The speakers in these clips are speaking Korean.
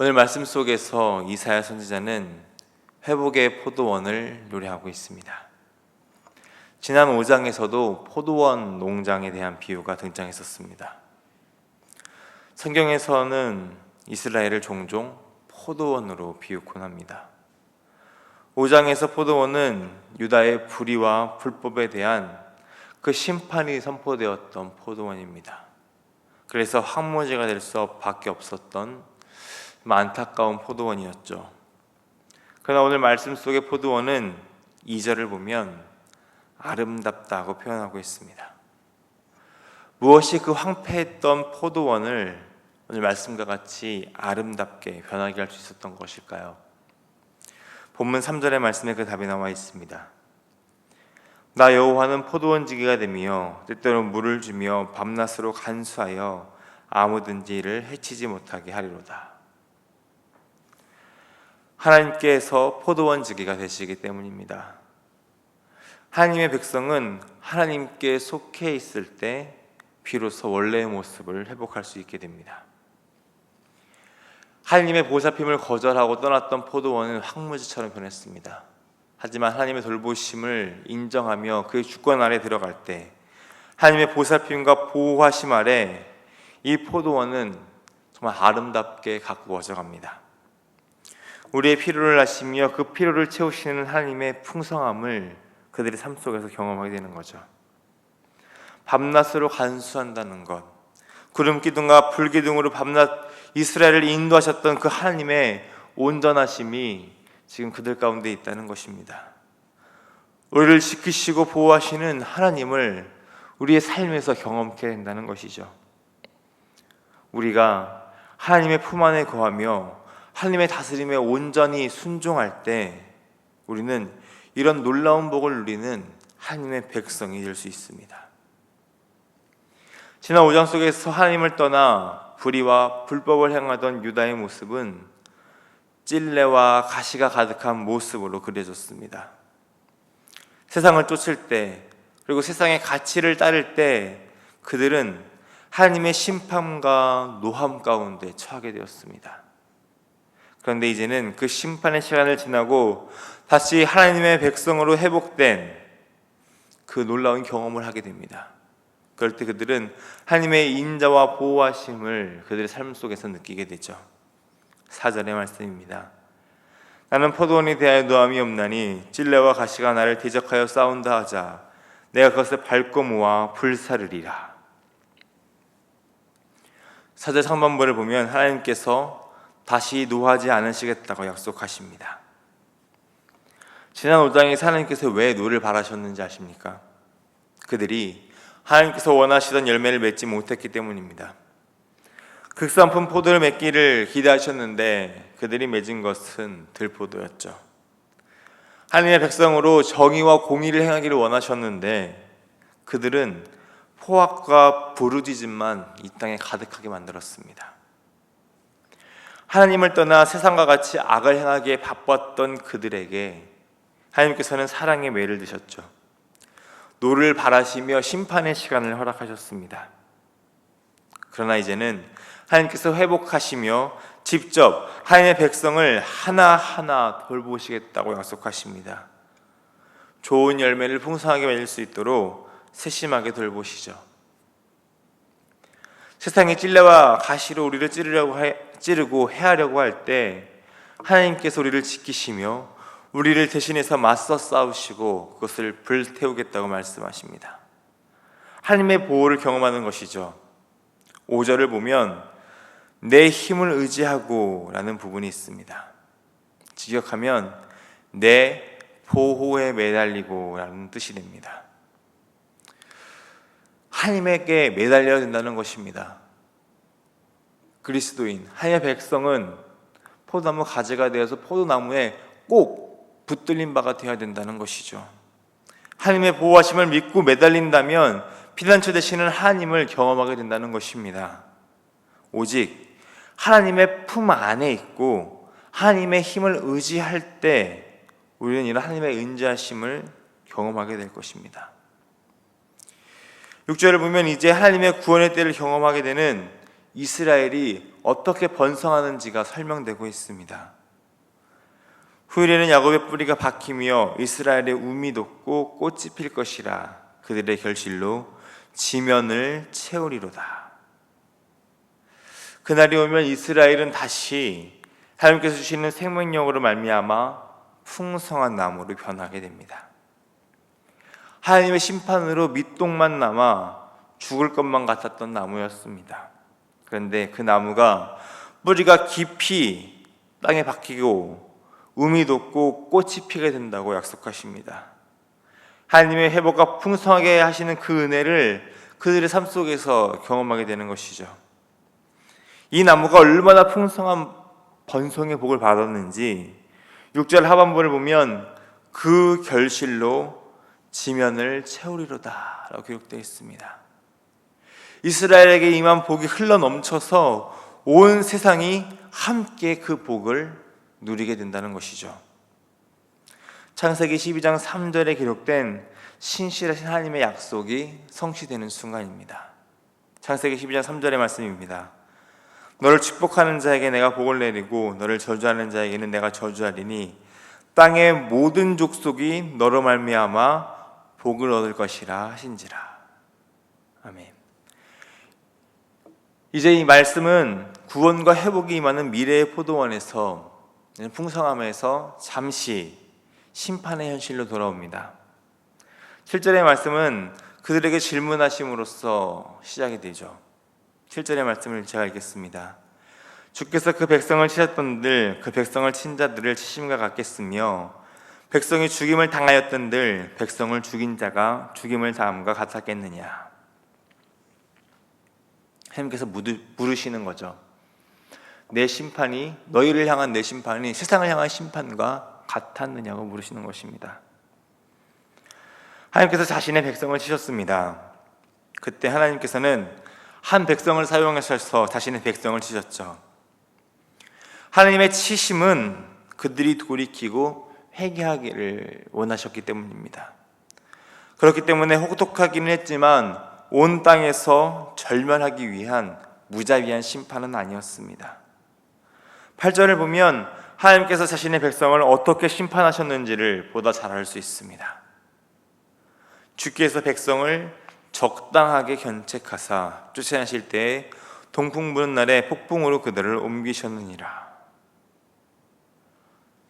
오늘 말씀 속에서 이사야 선지자는 회복의 포도원을 노래하고 있습니다. 지난 5장에서도 포도원 농장에 대한 비유가 등장했었습니다. 성경에서는 이스라엘을 종종 포도원으로 비유곤 합니다. 5장에서 포도원은 유다의 불의와 불법에 대한 그 심판이 선포되었던 포도원입니다. 그래서 황무지가 될 수 밖에 없었던 안타까운 포도원이었죠. 그러나 오늘 말씀 속의 포도원은 2절을 보면 아름답다고 표현하고 있습니다. 무엇이 그 황폐했던 포도원을 오늘 말씀과 같이 아름답게 변하게 할 수 있었던 것일까요? 본문 3절의 말씀에 그 답이 나와 있습니다. 나 여호와는 포도원 지기가 되며 때때로 물을 주며 밤낮으로 간수하여 아무든지 이를 해치지 못하게 하리로다. 하나님께서 포도원 지기가 되시기 때문입니다. 하나님의 백성은 하나님께 속해 있을 때 비로소 원래의 모습을 회복할 수 있게 됩니다. 하나님의 보살핌을 거절하고 떠났던 포도원은 황무지처럼 변했습니다. 하지만 하나님의 돌보심을 인정하며 그의 주권 아래 들어갈 때 하나님의 보살핌과 보호하심 아래 이 포도원은 정말 아름답게 가꾸어져 갑니다. 우리의 필요를 아시며 그 필요를 채우시는 하나님의 풍성함을 그들의 삶 속에서 경험하게 되는 거죠. 밤낮으로 간수한다는 것, 구름 기둥과 불 기둥으로 밤낮 이스라엘을 인도하셨던 그 하나님의 온전하심이 지금 그들 가운데 있다는 것입니다. 우리를 지키시고 보호하시는 하나님을 우리의 삶에서 경험케 된다는 것이죠. 우리가 하나님의 품 안에 거하며 하나님의 다스림에 온전히 순종할 때 우리는 이런 놀라운 복을 누리는 하나님의 백성이 될 수 있습니다. 지난 5장 속에서 하나님을 떠나 불의와 불법을 행하던 유다의 모습은 찔레와 가시가 가득한 모습으로 그려졌습니다. 세상을 쫓을 때 그리고 세상의 가치를 따를 때 그들은 하나님의 심판과 노함 가운데 처하게 되었습니다. 그런데 이제는 그 심판의 시간을 지나고 다시 하나님의 백성으로 회복된 그 놀라운 경험을 하게 됩니다. 그럴 때 그들은 하나님의 인자와 보호하심을 그들의 삶 속에서 느끼게 되죠. 4절의 말씀입니다. 나는 포도원에 대하여 노함이 없나니 찔레와 가시가 나를 대적하여 싸운다 하자 내가 그것을 밟고 모아 불사르리라. 4절 상반부를 보면 하나님께서 다시 노하지 않으시겠다고 약속하십니다. 지난 5장에 하나님께서 왜 노를 바라셨는지 아십니까? 그들이 하나님께서 원하시던 열매를 맺지 못했기 때문입니다. 극산품 포도를 맺기를 기대하셨는데 그들이 맺은 것은 들포도였죠. 하나님의 백성으로 정의와 공의를 행하기를 원하셨는데 그들은 포악과 부르짖음만 이 땅에 가득하게 만들었습니다. 하나님을 떠나 세상과 같이 악을 행하기에 바빴던 그들에게 하나님께서는 사랑의 매를 드셨죠. 노를 바라시며 심판의 시간을 허락하셨습니다. 그러나 이제는 하나님께서 회복하시며 직접 하나님의 백성을 하나하나 돌보시겠다고 약속하십니다. 좋은 열매를 풍성하게 맺을 수 있도록 세심하게 돌보시죠. 세상의 찔레와 가시로 우리를 찌르려고 해, 찌르고 해하려고 할 때 하나님께서 우리를 지키시며 우리를 대신해서 맞서 싸우시고 그것을 불태우겠다고 말씀하십니다. 하나님의 보호를 경험하는 것이죠. 5절을 보면 내 힘을 의지하고 라는 부분이 있습니다. 직역하면 내 보호에 매달리고 라는 뜻이 됩니다. 하나님에게 매달려야 된다는 것입니다. 그리스도인, 하나님의 백성은 포도나무 가지가 되어서 포도나무에 꼭 붙들린 바가 되어야 된다는 것이죠. 하나님의 보호하심을 믿고 매달린다면 피난처 되시는 하나님을 경험하게 된다는 것입니다. 오직 하나님의 품 안에 있고 하나님의 힘을 의지할 때 우리는 이런 하나님의 은지하심을 경험하게 될 것입니다. 6절을 보면 이제 하나님의 구원의 때를 경험하게 되는 이스라엘이 어떻게 번성하는지가 설명되고 있습니다. 후일에는 야곱의 뿌리가 박히며 이스라엘의 움이 돋고 꽃이 필 것이라 그들의 결실로 지면을 채우리로다. 그날이 오면 이스라엘은 다시 하나님께서 주시는 생명력으로 말미암아 풍성한 나무로 변하게 됩니다. 하나님의 심판으로 밑동만 남아 죽을 것만 같았던 나무였습니다. 그런데 그 나무가 뿌리가 깊이 땅에 박히고 음이 돋고 꽃이 피게 된다고 약속하십니다. 하나님의 회복과 풍성하게 하시는 그 은혜를 그들의 삶 속에서 경험하게 되는 것이죠. 이 나무가 얼마나 풍성한 번성의 복을 받았는지 6절 하반부를 보면 그 결실로 지면을 채우리로다 라고 기록되어 있습니다. 이스라엘에게 임한 복이 흘러 넘쳐서 온 세상이 함께 그 복을 누리게 된다는 것이죠. 창세기 12장 3절에 기록된 신실하신 하나님의 약속이 성취되는 순간입니다. 창세기 12장 3절의 말씀입니다. 너를 축복하는 자에게 내가 복을 내리고 너를 저주하는 자에게는 내가 저주하리니 땅의 모든 족속이 너로 말미암아 복을 얻을 것이라 하신지라. 아멘. 이제 이 말씀은 구원과 회복이 임하는 미래의 포도원에서 풍성함에서 잠시 심판의 현실로 돌아옵니다. 7절의 말씀은 그들에게 질문하심으로써 시작이 되죠. 7절의 말씀을 제가 읽겠습니다. 주께서 그 백성을 치셨던들 그 백성을 친 자들을 치심과 같겠으며 백성이 죽임을 당하였던들 백성을 죽인 자가 죽임을 당함과 같았겠느냐. 하나님께서 물으시는 거죠. 내 심판이 너희를 향한 내 심판이 세상을 향한 심판과 같았느냐고 물으시는 것입니다. 하나님께서 자신의 백성을 치셨습니다. 그때 하나님께서는 한 백성을 사용하셔서 자신의 백성을 치셨죠. 하나님의 치심은 그들이 돌이키고 회개하기를 원하셨기 때문입니다. 그렇기 때문에 혹독하기는 했지만 온 땅에서 절멸하기 위한 무자비한 심판은 아니었습니다. 8절을 보면 하나님께서 자신의 백성을 어떻게 심판하셨는지를 보다 잘 알 수 있습니다. 주께서 백성을 적당하게 견책하사 쫓아내실 때에 동풍 부는 날에 폭풍으로 그들을 옮기셨느니라.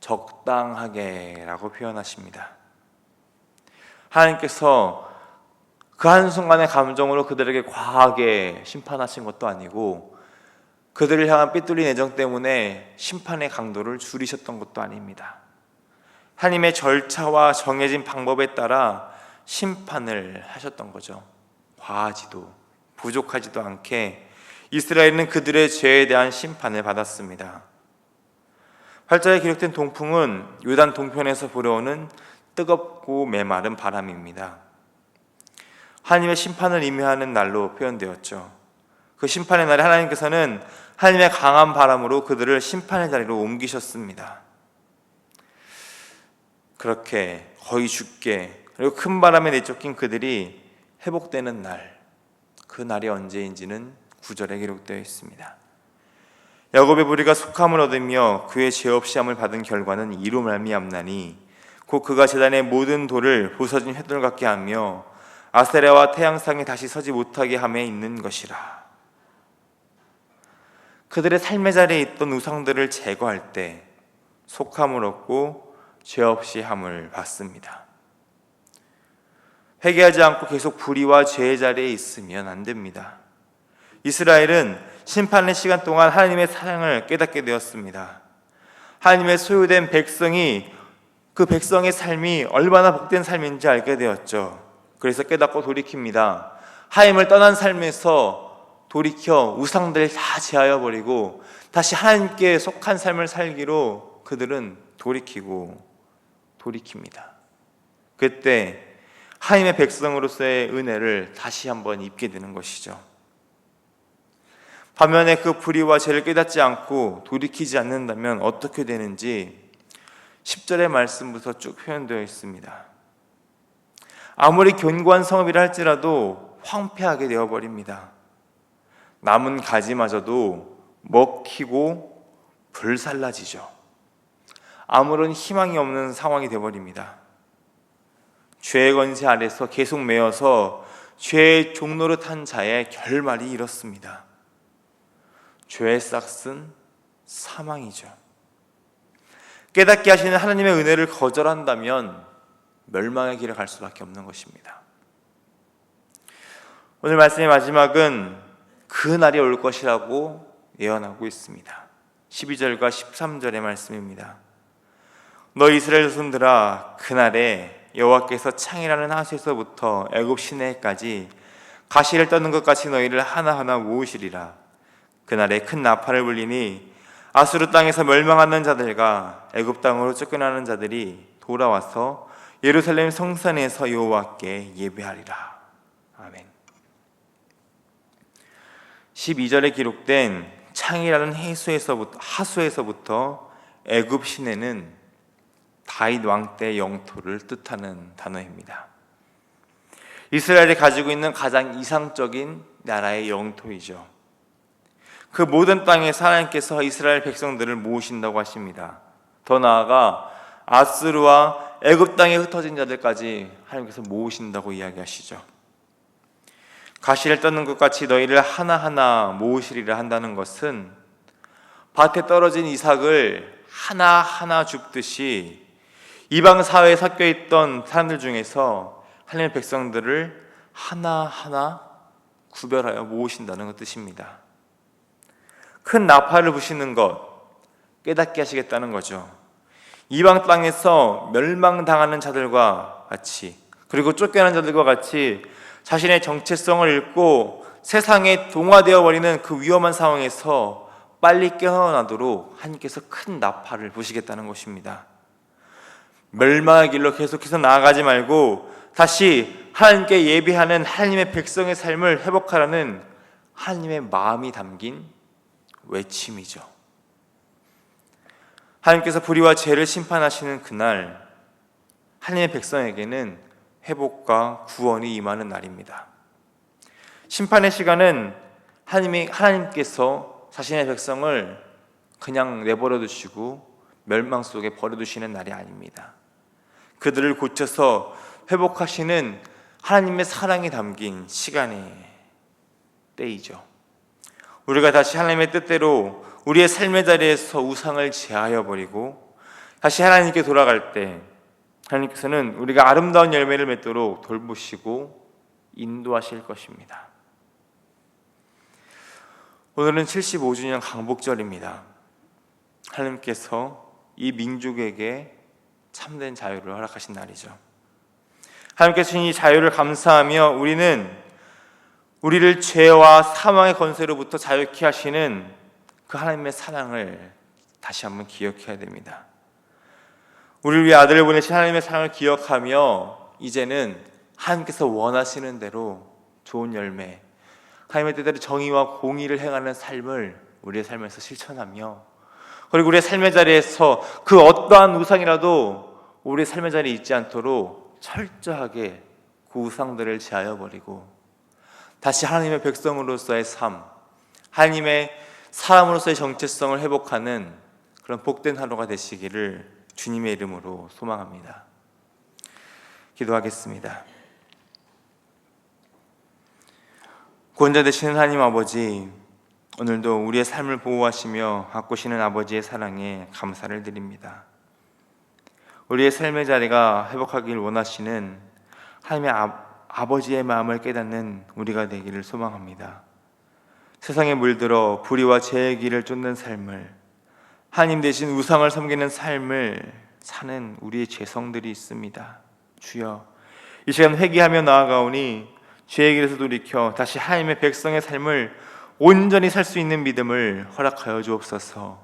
적당하게라고 표현하십니다. 하나님께서 그 한순간의 감정으로 그들에게 과하게 심판하신 것도 아니고 그들을 향한 삐뚤린 애정 때문에 심판의 강도를 줄이셨던 것도 아닙니다. 하나님의 절차와 정해진 방법에 따라 심판을 하셨던 거죠. 과하지도 부족하지도 않게 이스라엘은 그들의 죄에 대한 심판을 받았습니다. 8절에 기록된 동풍은 요단 동편에서 불어오는 뜨겁고 메마른 바람입니다. 하나님의 심판을 임해하는 날로 표현되었죠. 그 심판의 날에 하나님께서는 하나님의 강한 바람으로 그들을 심판의 자리로 옮기셨습니다. 그렇게 거의 죽게 그리고 큰 바람에 내쫓긴 그들이 회복되는 날, 그 날이 언제인지는 구절에 기록되어 있습니다. 야곱의 부리가 속함을 얻으며 그의 죄 없이 함을 받은 결과는 이로 말미암나니 곧 그가 제단의 모든 돌을 부서진 횃돌 같게 하며 아세라와 태양상이 다시 서지 못하게 함에 있는 것이라. 그들의 삶의 자리에 있던 우상들을 제거할 때 속함을 얻고 죄 없이 함을 받습니다. 회개하지 않고 계속 불의와 죄의 자리에 있으면 안 됩니다. 이스라엘은 심판의 시간 동안 하나님의 사랑을 깨닫게 되었습니다. 하나님의 소유된 백성이 그 백성의 삶이 얼마나 복된 삶인지 알게 되었죠. 그래서 깨닫고 돌이킵니다. 하나님을 떠난 삶에서 돌이켜 우상들을 다 제하여 버리고 다시 하나님께 속한 삶을 살기로 그들은 돌이키고 돌이킵니다. 그때 하나님의 백성으로서의 은혜를 다시 한번 입게 되는 것이죠. 반면에 그 불의와 죄를 깨닫지 않고 돌이키지 않는다면 어떻게 되는지 10절의 말씀부터 쭉 표현되어 있습니다. 아무리 견고한 성읍이라 할지라도 황폐하게 되어버립니다. 남은 가지마저도 먹히고 불살라지죠. 아무런 희망이 없는 상황이 되어버립니다. 죄의 권세 아래서 계속 매여서 죄의 종로를 탄 자의 결말이 이렇습니다. 죄의 싹은 사망이죠. 깨닫게 하시는 하나님의 은혜를 거절한다면 멸망의 길을 갈 수밖에 없는 것입니다. 오늘 말씀의 마지막은 그 날이 올 것이라고 예언하고 있습니다. 12절과 13절의 말씀입니다. 너 이스라엘 자손들아 그날에 여호와께서 창이라는 하수에서부터 애굽 시내까지 가시를 떠는 것 같이 너희를 하나하나 모으시리라 그날에 큰 나팔을 불리니 아수르 땅에서 멸망하는 자들과 애굽 땅으로 쫓겨나는 자들이 돌아와서 예루살렘 성산에서 여호와께 예배하리라 아멘 12절에 기록된 창이라는 해수에서부터 하수에서부터 애굽 시내는 다윗 왕 때 영토를 뜻하는 단어입니다. 이스라엘이 가지고 있는 가장 이상적인 나라의 영토이죠. 그 모든 땅에서 하나님께서 이스라엘 백성들을 모으신다고 하십니다. 더 나아가 아스르와 애굽 땅에 흩어진 자들까지 하나님께서 모으신다고 이야기하시죠. 가시를 떠는 것 같이 너희를 하나하나 모으시리라 한다는 것은 밭에 떨어진 이삭을 하나하나 줍듯이 이방 사회에 섞여 있던 사람들 중에서 하나님의 백성들을 하나하나 구별하여 모으신다는 것 뜻입니다. 큰 나팔을 부시는 것 깨닫게 하시겠다는 거죠. 이방 땅에서 멸망당하는 자들과 같이 그리고 쫓겨난 자들과 같이 자신의 정체성을 잃고 세상에 동화되어 버리는 그 위험한 상황에서 빨리 깨어나도록 하나님께서 큰 나팔을 부시겠다는 것입니다. 멸망의 길로 계속해서 나아가지 말고 다시 하나님께 예비하는 하나님의 백성의 삶을 회복하라는 하나님의 마음이 담긴 외침이죠. 하나님께서 불의와 죄를 심판하시는 그날 하나님의 백성에게는 회복과 구원이 임하는 날입니다. 심판의 시간은 하나님이 하나님께서 자신의 백성을 그냥 내버려 두시고 멸망 속에 버려 두시는 날이 아닙니다. 그들을 고쳐서 회복하시는 하나님의 사랑이 담긴 시간의 때이죠. 우리가 다시 하나님의 뜻대로 우리의 삶의 자리에서 우상을 제하여 버리고 다시 하나님께 돌아갈 때 하나님께서는 우리가 아름다운 열매를 맺도록 돌보시고 인도하실 것입니다. 오늘은 75주년 강복절입니다. 하나님께서 이 민족에게 참된 자유를 허락하신 날이죠. 하나님께서 이 자유를 감사하며 우리는 우리를 죄와 사망의 권세로부터 자유케 하시는 그 하나님의 사랑을 다시 한번 기억해야 됩니다. 우리를 위해 아들을 보내신 하나님의 사랑을 기억하며 이제는 하나님께서 원하시는 대로 좋은 열매, 하나님의 뜻대로 정의와 공의를 행하는 삶을 우리의 삶에서 실천하며 그리고 우리의 삶의 자리에서 그 어떠한 우상이라도 우리의 삶의 자리에 있지 않도록 철저하게 그 우상들을 제하여 버리고 다시 하나님의 백성으로서의 삶, 하나님의 사람으로서의 정체성을 회복하는 그런 복된 하루가 되시기를 주님의 이름으로 소망합니다. 기도하겠습니다. 구원자 되시는 하나님 아버지, 오늘도 우리의 삶을 보호하시며 가꾸시는 아버지의 사랑에 감사를 드립니다. 우리의 삶의 자리가 회복하길 원하시는 하나님의 아, 버지의 마음을 깨닫는 우리가 되기를 소망합니다. 세상에 물들어 불의와 죄의 길을 쫓는 삶을 하나님 대신 우상을 섬기는 삶을 사는 우리의 죄성들이 있습니다. 주여 이 시간 회개하며 나아가오니 죄의 길에서 돌이켜 다시 하나님의 백성의 삶을 온전히 살 수 있는 믿음을 허락하여 주옵소서.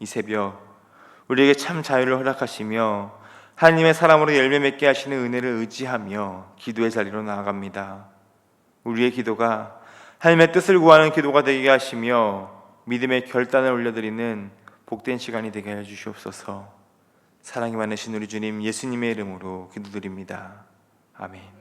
이 새벽 우리에게 참 자유를 허락하시며 하나님의 사람으로 열매 맺게 하시는 은혜를 의지하며 기도의 자리로 나아갑니다. 우리의 기도가 하나님의 뜻을 구하는 기도가 되게 하시며 믿음의 결단을 올려드리는 복된 시간이 되게 해 주시옵소서. 사랑이 많으신 우리 주님 예수님의 이름으로 기도드립니다. 아멘.